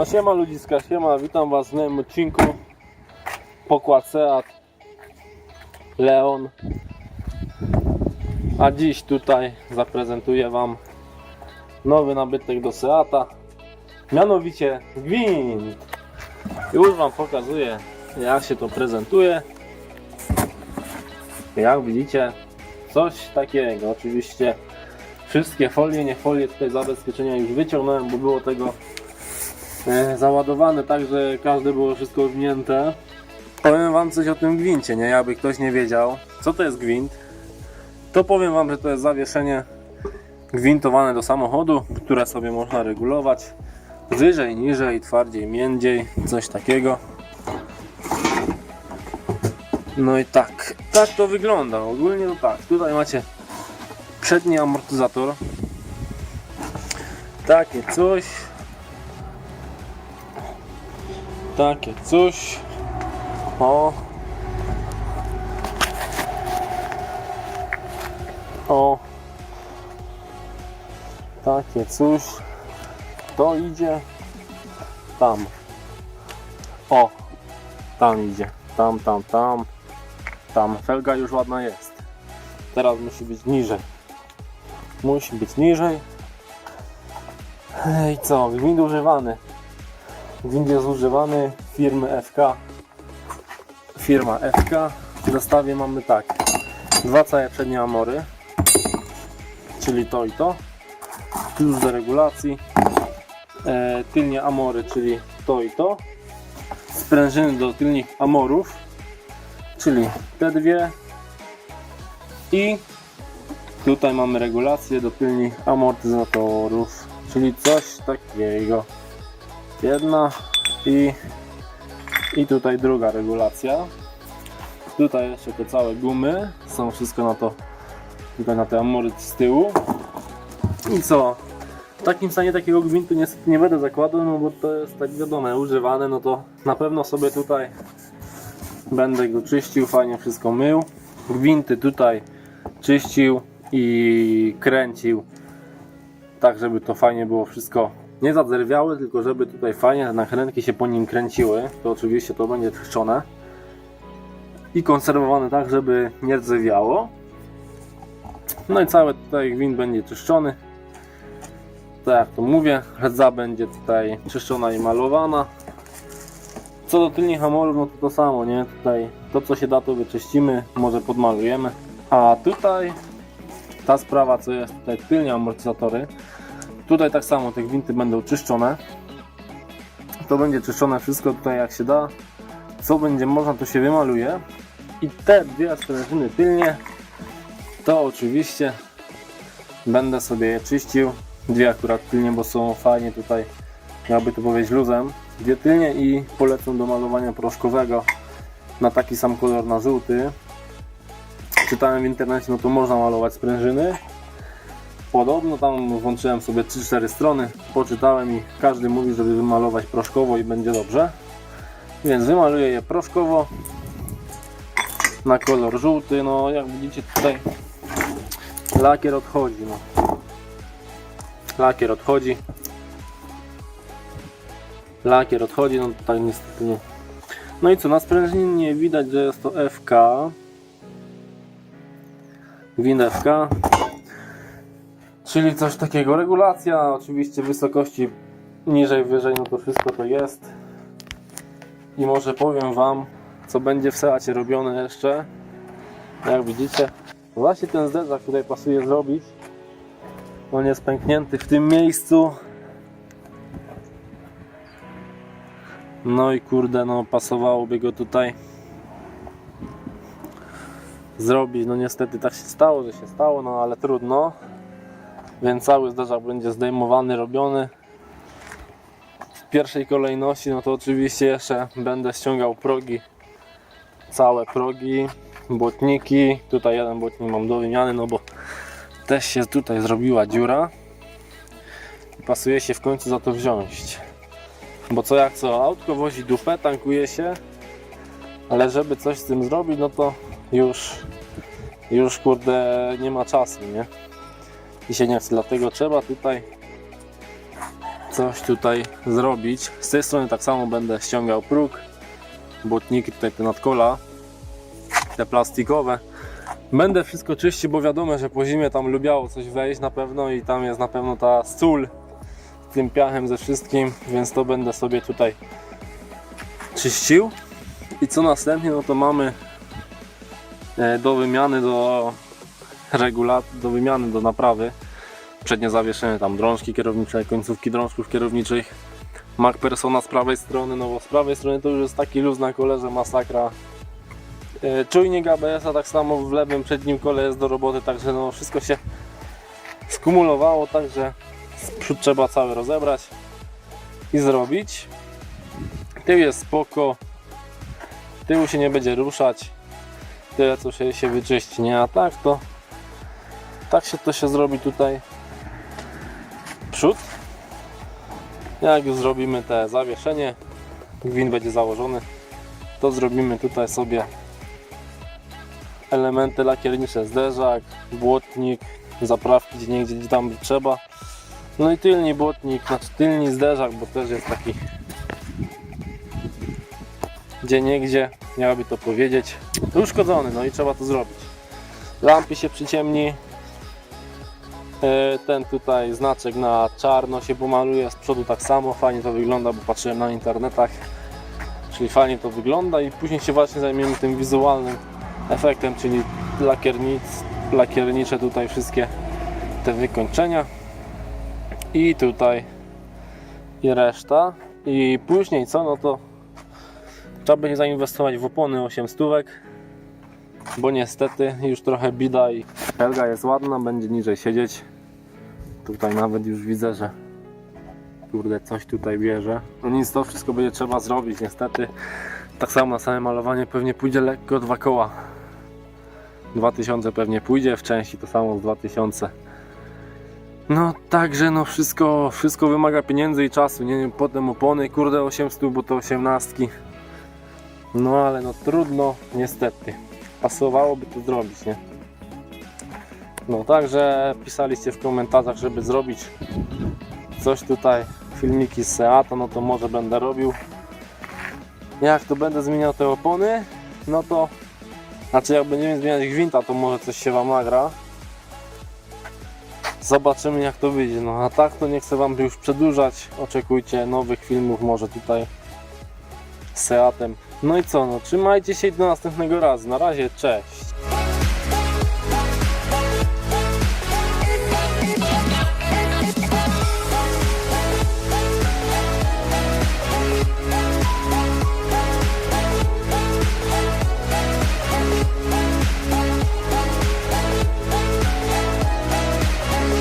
No siema ludziska, siema, witam was w nowym odcinku. Pokład Seat Leon. A dziś tutaj zaprezentuję wam nowy nabytek do Seata Mianowicie Gwint. Już wam pokazuję jak się to prezentuje. Jak widzicie coś takiego. Oczywiście Wszystkie folie, nie folie tutaj zabezpieczenia już wyciągnąłem, bo było tego załadowane tak, że każde było wszystko owinięte. Powiem wam coś o tym gwincie, nie? Jakby ktoś nie wiedział, co to jest gwint, to powiem wam, że to jest zawieszenie gwintowane do samochodu, które sobie można regulować wyżej, niżej, twardziej, międziej, coś takiego. No i tak, tak to wygląda. Ogólnie to tak. Tutaj macie przedni amortyzator. Takie coś. Takie coś. O. O. Takie coś. To idzie. Tam. O. Tam idzie. Tam, tam, tam. Tam. Felga już ładna jest. Teraz musi być niżej. Musi być niżej. I co? Gwint używany. Gwint jest używany firmy FK. Firma FK. W zestawie mamy tak. Dwa całe przednie amory. Czyli to i to. Klucz do regulacji. E, tylnie amory, czyli to i to. Sprężyny do tylnych amorów. Czyli te dwie. I Tutaj mamy regulację do tylnych amortyzatorów, czyli coś takiego. Jedna i, i tutaj druga regulacja. Tutaj jeszcze te całe gumy, są wszystko na to, tutaj na te amory z tyłu. I co? W takim stanie takiego gwintu niestety nie będę zakładał, no bo to jest tak wiadomo, używane, no to na pewno sobie tutaj będę go czyścił, fajnie wszystko mył. Gwinty tutaj czyścił i kręcił tak, żeby to fajnie było wszystko nie zadzerwiałe, tylko żeby tutaj fajnie nakrętki się po nim kręciły. To oczywiście to będzie tchrzczone i konserwowane tak, żeby nie rdzewiało. No i cały tutaj gwint będzie czyszczony. Tak jak to mówię, rdza będzie tutaj czyszczona i malowana. Co do tylnych hamorów, no to to samo, nie? Tutaj to co się da to wyczyścimy, może podmalujemy. A tutaj ta sprawa, co jest tutaj tylnie amortyzatory, tutaj tak samo te gwinty będą czyszczone. To będzie czyszczone wszystko tutaj jak się da. Co będzie można, to się wymaluje. I te dwie sprężyny tylnie, to oczywiście będę sobie je czyścił. Dwie akurat tylnie, bo są fajnie tutaj, jakby to powiedzieć, luzem. Dwie tylnie i polecą do malowania proszkowego na taki sam kolor na żółty czytałem w internecie, no to można malować sprężyny. Podobno tam włączyłem sobie 3-4 strony, poczytałem i każdy mówi, żeby wymalować proszkowo i będzie dobrze. Więc wymaluję je proszkowo na kolor żółty. No jak widzicie tutaj lakier odchodzi. No. Lakier odchodzi. Lakier odchodzi, no tak niestety nie. No i co, na sprężynie widać, że jest to FK winewka czyli coś takiego. Regulacja oczywiście wysokości niżej wyżej no to wszystko to jest. I może powiem wam co będzie w Seacie robione jeszcze. Jak widzicie właśnie ten zderzak tutaj pasuje zrobić. On jest pęknięty w tym miejscu. No i kurde no pasowałoby go tutaj zrobić. No niestety tak się stało, że się stało, no ale trudno. Więc cały zderzak będzie zdejmowany, robiony. W pierwszej kolejności, no to oczywiście jeszcze będę ściągał progi. Całe progi, błotniki. Tutaj jeden błotnik mam do wymiany, no bo też się tutaj zrobiła dziura. I pasuje się w końcu za to wziąć. Bo co jak co, autko wozi dupę, tankuje się, ale żeby coś z tym zrobić, no to już, już kurde nie ma czasu, nie? I się dlatego trzeba tutaj coś tutaj zrobić. Z tej strony tak samo będę ściągał próg, błotniki tutaj te nadkola, te plastikowe. Będę wszystko czyścił, bo wiadomo, że po zimie tam lubiało coś wejść na pewno i tam jest na pewno ta sól z tym piachem ze wszystkim, więc to będę sobie tutaj czyścił. I co następnie, no to mamy e, do wymiany, do regulat, do wymiany, do naprawy przednie zawieszenie, tam drążki kierownicze, końcówki drążków kierowniczych. Mac Persona z prawej strony, no bo z prawej strony to już jest taki luz na kole, że masakra. E, Czujnik ABS-a tak samo w lewym przednim kole jest do roboty, także no wszystko się skumulowało, także przód trzeba cały rozebrać i zrobić. Tył jest spoko, tyłu się nie będzie ruszać, tyle co się, się wyczyści, nie? A tak to tak się to się zrobi tutaj przód. Jak już zrobimy te zawieszenie, gwint będzie założony, to zrobimy tutaj sobie elementy lakiernicze, zderzak, błotnik, zaprawki gdzie niegdzie gdzie tam trzeba. No i tylni błotnik, znaczy tylni zderzak, bo też jest taki gdzie niegdzie, miałaby to powiedzieć, uszkodzony, no i trzeba to zrobić. Lampy się przyciemni, Ten tutaj znaczek na czarno się pomaluje, z przodu tak samo, fajnie to wygląda, bo patrzyłem na internetach. Czyli fajnie to wygląda i później się właśnie zajmiemy tym wizualnym efektem, czyli lakiernic, lakiernicze tutaj wszystkie te wykończenia. I tutaj i reszta. I później co, no to trzeba będzie zainwestować w opony 8 stówek bo niestety już trochę bida i helga jest ładna, będzie niżej siedzieć. Tutaj nawet już widzę, że kurde coś tutaj bierze. No nic, to wszystko będzie trzeba zrobić niestety. Tak samo na same malowanie pewnie pójdzie lekko dwa koła. 2000 pewnie pójdzie, w części to samo z 2000. No także no wszystko, wszystko wymaga pieniędzy i czasu, nie wiem, potem opony, kurde 800, bo to 18. No ale no trudno, niestety pasowałoby to zrobić, nie? No także pisaliście w komentarzach, żeby zrobić coś tutaj, filmiki z Seata, no to może będę robił. Jak to będę zmieniał te opony, no to znaczy jak będziemy zmieniać gwinta, to może coś się Wam nagra. Zobaczymy jak to wyjdzie, no a tak to nie chcę Wam już przedłużać, oczekujcie nowych filmów może tutaj z Seatem. No i co, no trzymajcie się i do następnego razu, na razie, cześć!